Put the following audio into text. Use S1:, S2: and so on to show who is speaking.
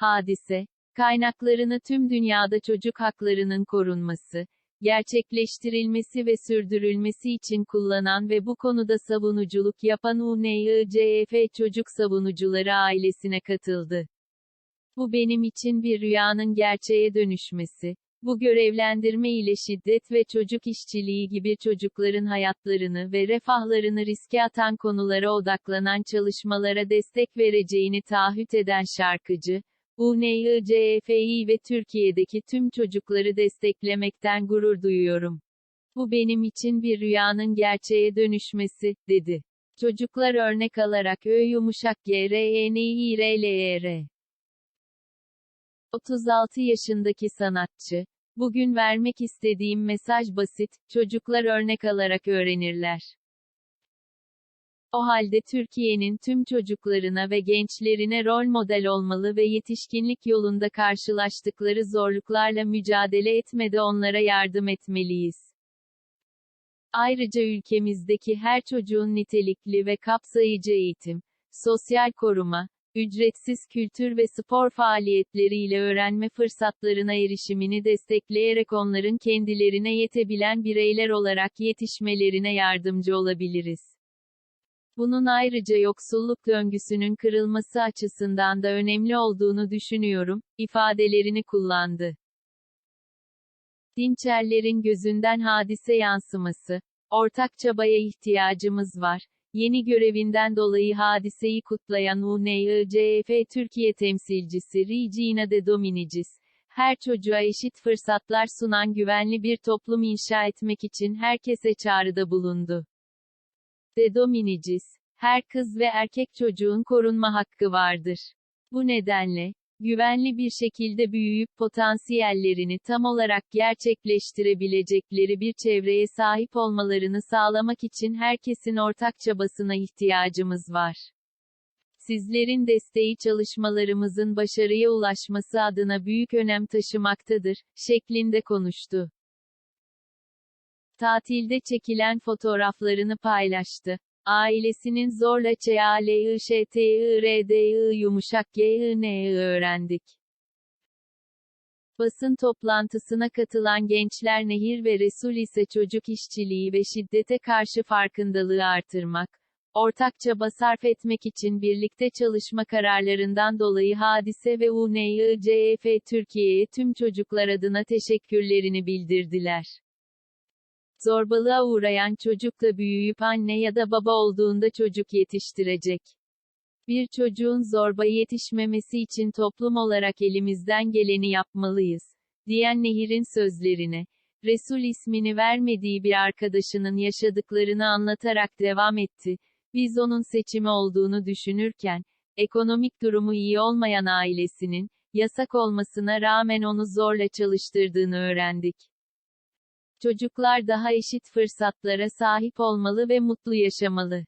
S1: Hadise, kaynaklarını tüm dünyada çocuk haklarının korunması, gerçekleştirilmesi ve sürdürülmesi için kullanan ve bu konuda savunuculuk yapan UNICEF Çocuk Savunucuları ailesine katıldı. Bu benim için bir rüyanın gerçeğe dönüşmesi. Bu görevlendirme ile şiddet ve çocuk işçiliği gibi çocukların hayatlarını ve refahlarını riske atan konulara odaklanan çalışmalara destek vereceğini taahhüt eden şarkıcı, UNICEF'i ve Türkiye'deki tüm çocukları desteklemekten gurur duyuyorum. Bu benim için bir rüyanın gerçeğe dönüşmesi, dedi. Çocuklar örnek alarak Ö yumuşak G R E E 36 yaşındaki sanatçı, bugün vermek istediğim mesaj basit, çocuklar örnek alarak öğrenirler. O halde Türkiye'nin tüm çocuklarına ve gençlerine rol model olmalı ve yetişkinlik yolunda karşılaştıkları zorluklarla mücadele etmede onlara yardım etmeliyiz. Ayrıca ülkemizdeki her çocuğun nitelikli ve kapsayıcı eğitim, sosyal koruma, ücretsiz kültür ve spor faaliyetleriyle öğrenme fırsatlarına erişimini destekleyerek onların kendilerine yetebilen bireyler olarak yetişmelerine yardımcı olabiliriz. Bunun ayrıca yoksulluk döngüsünün kırılması açısından da önemli olduğunu düşünüyorum, ifadelerini kullandı. Dinçerlerin gözünden hadise yansıması. Ortak çabaya ihtiyacımız var. Yeni görevinden dolayı hadiseyi kutlayan UNICEF Türkiye temsilcisi Regina de Dominicis, her çocuğa eşit fırsatlar sunan güvenli bir toplum inşa etmek için herkese çağrıda bulundu. De Dominicis, her kız ve erkek çocuğun korunma hakkı vardır. Bu nedenle, güvenli bir şekilde büyüyüp potansiyellerini tam olarak gerçekleştirebilecekleri bir çevreye sahip olmalarını sağlamak için herkesin ortak çabasına ihtiyacımız var. Sizlerin desteği çalışmalarımızın başarıya ulaşması adına büyük önem taşımaktadır, şeklinde konuştu. Tatilde çekilen fotoğraflarını paylaştı. Ailesinin zorla ÇALIŞTIRDI yumuşak GIN'i öğrendik. Basın toplantısına katılan gençler Nehir ve Resul ise çocuk işçiliği ve şiddete karşı farkındalığı artırmak, ortak çaba sarf etmek için birlikte çalışma kararlarından dolayı Hadise ve UNICEF Türkiye'ye tüm çocuklar adına teşekkürlerini bildirdiler. Zorbalığa uğrayan çocuk da büyüyüp anne ya da baba olduğunda çocuk yetiştirecek. Bir çocuğun zorba yetişmemesi için toplum olarak elimizden geleni yapmalıyız. Diyen Nehir'in sözlerine. Resul ismini vermediği bir arkadaşının yaşadıklarını anlatarak devam etti. Biz onun seçimi olduğunu düşünürken, ekonomik durumu iyi olmayan ailesinin, yasak olmasına rağmen onu zorla çalıştırdığını öğrendik. Çocuklar daha eşit fırsatlara sahip olmalı ve mutlu yaşamalı.